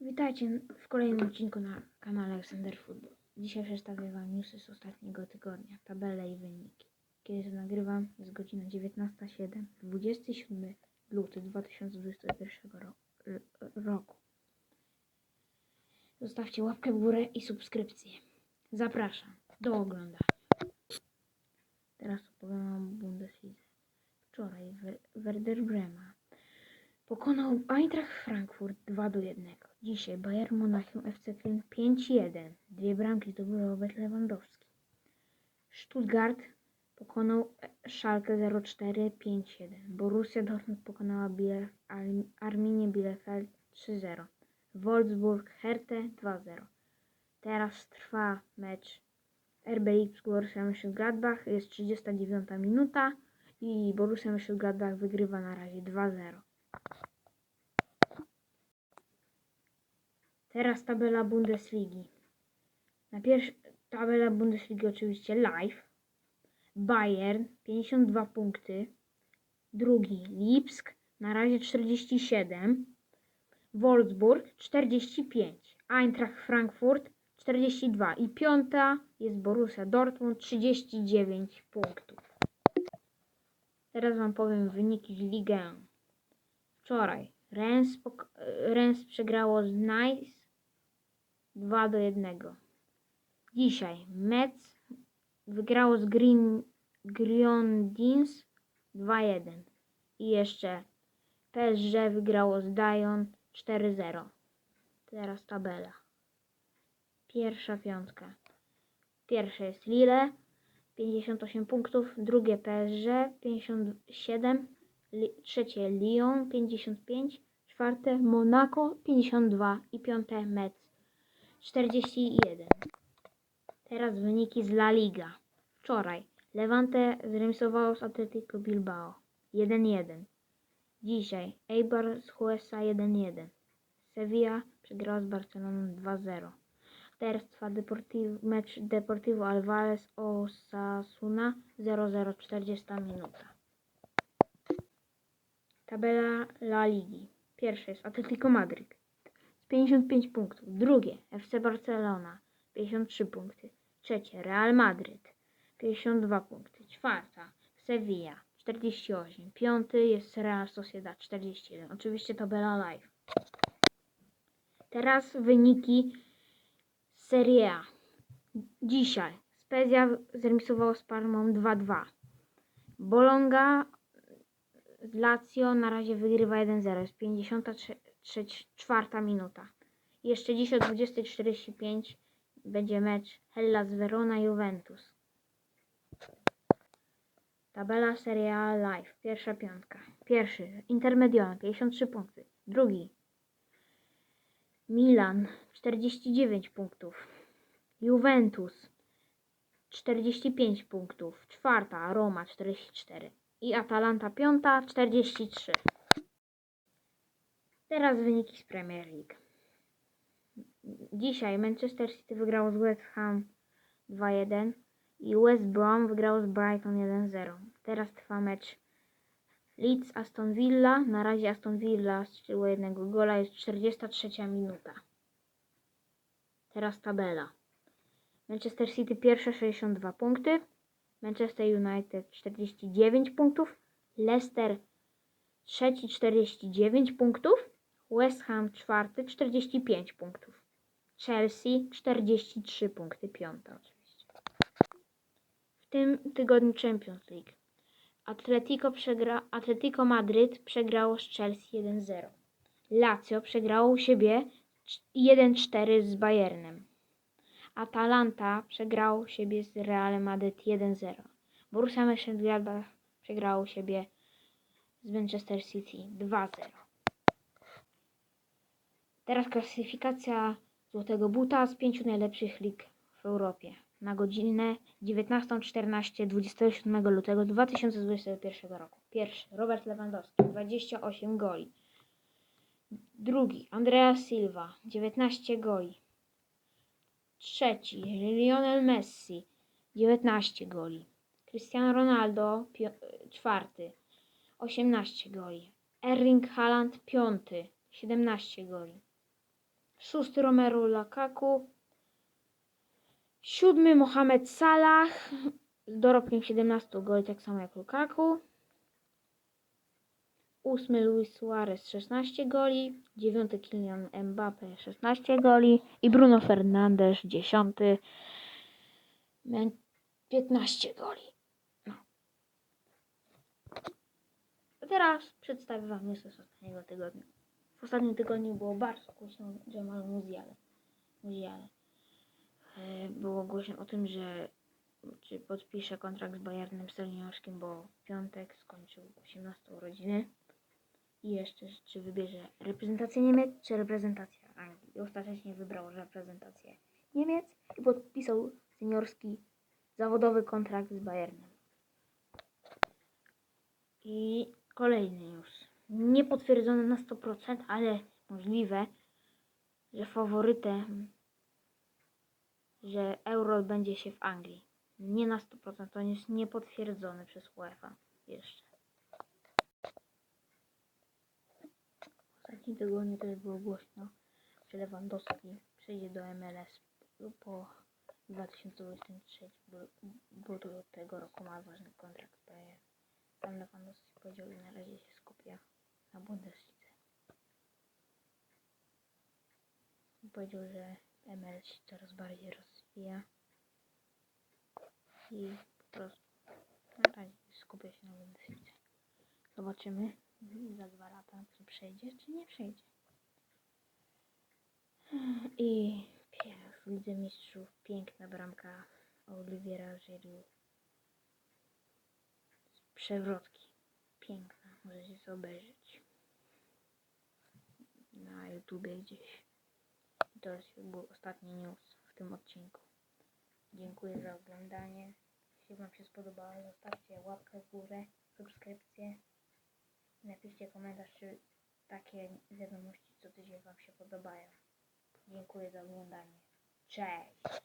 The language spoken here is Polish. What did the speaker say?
Witajcie w kolejnym odcinku na kanale Alexander Football. Dzisiaj przedstawię Wam newsy z ostatniego tygodnia, tabele i wyniki. Kiedy to nagrywam, jest godzina 19.07, 27 luty 2021 ro- r- roku. Zostawcie łapkę w górę i subskrypcję. Zapraszam do oglądania. Teraz opowiem o Bundeslidze. Wczoraj Wer- Werder Brema Pokonał Eintracht Frankfurt 2 do 1. Dzisiaj Bayern Monachium FC Köln 5-1. Dwie bramki zdobył Robert Lewandowski. Stuttgart pokonał Schalke 04 5-1. Borussia Dortmund pokonała Biele, Ar- Arminię Bielefeld 3-0. Wolfsburg Hertę 2-0. Teraz trwa mecz RB Leipzig Mönchengladbach. Jest 39 minuta i Borussia Mönchengladbach wygrywa na razie 2-0. Teraz tabela Bundesligi. Na pierwszy tabela Bundesligi oczywiście live. Bayern 52 punkty. Drugi Lipsk na razie 47. Wolfsburg 45. Eintracht Frankfurt 42. I piąta jest Borussia Dortmund 39 punktów. Teraz Wam powiem wyniki z Ligę. Wczoraj Rennes, pok- Rennes przegrało z Nice 2 do 1. Dzisiaj Metz wygrało z Green, Girondins 2-1. I jeszcze PSG wygrało z Dion 4-0. Teraz tabela. Pierwsza piątka. Pierwsze jest Lille 58 punktów, drugie PSG 57, li, trzecie Lyon 55, czwarte Monaco 52 i piąte Metz 41. Teraz wyniki z La Liga. Wczoraj Levante zremisowało z Atletico Bilbao 1-1. Dzisiaj Eibar z Huesa 1-1. Sevilla przegrała z Barceloną 2-0. Teraz trwa Deportivo, mecz Deportivo Alvarez Osasuna 0-0 40 minuta. Tabela La Ligi. Pierwsze jest Atletico Madryt z 55 punktów. Drugie FC Barcelona 53 punkty. Trzecie Real Madryt 52 punkty. Czwarta Sevilla 48. Piąty jest Real Sociedad 41. Oczywiście tabela live. Teraz wyniki Serie A. Dzisiaj Spezia zremisowało z Parmą 2-2. Bolonga Lazio na razie wygrywa 1-0. Jest 54 minuta. Jeszcze dziś o 20.45 będzie mecz Hellas Verona Juventus. Tabela Serie A Live. Pierwsza piątka. Pierwszy Intermedione 53 punkty. Drugi Milan 49 punktów. Juventus 45 punktów. Czwarta Roma 44 i Atalanta piąta 43. Teraz wyniki z Premier League. Dzisiaj Manchester City wygrało z West Ham 2-1 i West Brom wygrało z Brighton 1-0. Teraz trwa mecz Leeds Aston Villa. Na razie Aston Villa strzeliło jednego gola, jest 43 minuta. Teraz tabela. Manchester City pierwsze 62 punkty, Manchester United 49 punktów, Leicester trzeci 49 punktów, West Ham czwarty 45 punktów, Chelsea 43 punkty, piąta oczywiście. W tym tygodniu Champions League. Atletico, przegra, Atletico Madryt przegrało z Chelsea 1-0. Lazio przegrało u siebie 1-4 z Bayernem. Atalanta przegrało u siebie z Realem Madryt 1-0. Borussia Mönchengladbach przegrało u siebie z Manchester City 2-0. Teraz klasyfikacja Złotego Buta z pięciu najlepszych lig w Europie na godzinę 19.14 27 lutego 2021 roku. Pierwszy Robert Lewandowski 28 goli. Drugi Andrea Silva 19 goli. Trzeci Lionel Messi 19 goli. Cristiano Ronaldo czwarty 18 goli. Erling Haaland piąty 17 goli. Szósty Romelu Lukaku. Siódmy Mohamed Salah dorobkiem 17 goli, tak samo jak Lukaku. Ósmy Luis Suarez 16 goli. Dziewiąty Kylian Mbappe 16 goli. I Bruno Fernandes 10. 15 goli. No. A teraz przedstawię Wam newsy z ostatniego tygodnia. W ostatnim tygodniu było bardzo głośno o Jamalu Musiale. Musiale. E, Było głośno o tym, że czy podpisze kontrakt z Bayernem seniorskim, bo w piątek skończył 18 urodziny. I jeszcze, czy wybierze reprezentację Niemiec, czy reprezentację Anglii. I ostatecznie wybrał reprezentację Niemiec i podpisał seniorski zawodowy kontrakt z Bayernem. I kolejny news. Nie potwierdzone na 100%, ale możliwe, że faworytem, że Euro będzie się w Anglii. Nie na 100%, to jest niepotwierdzone przez UEFA jeszcze. Ostatnim tygodniu też było głośno, że Lewandowski przejdzie do MLS po 2023, bo, bo do tego roku ma ważny kontrakt z Bayern. Sam Lewandowski powiedział, że na razie się skupia na Bundeslidze. Powiedział, że MLS się coraz bardziej rozwija i po prostu na razie skupia się na Bundeslidze. Zobaczymy za dwa lata, czy przejdzie, czy nie przejdzie. I w Lidze Mistrzów piękna bramka Oliviera Giroud. Z przewrotki. Piękna, możecie sobie obejrzeć. Na YouTubie gdzieś. I to był ostatni news w tym odcinku. Dziękuję za oglądanie. Jeśli Wam się spodobało, zostawcie łapkę w górę, subskrypcję. Napiszcie komentarz, czy takie wiadomości co tydzień Wam się podobają. Dziękuję za oglądanie. Cześć!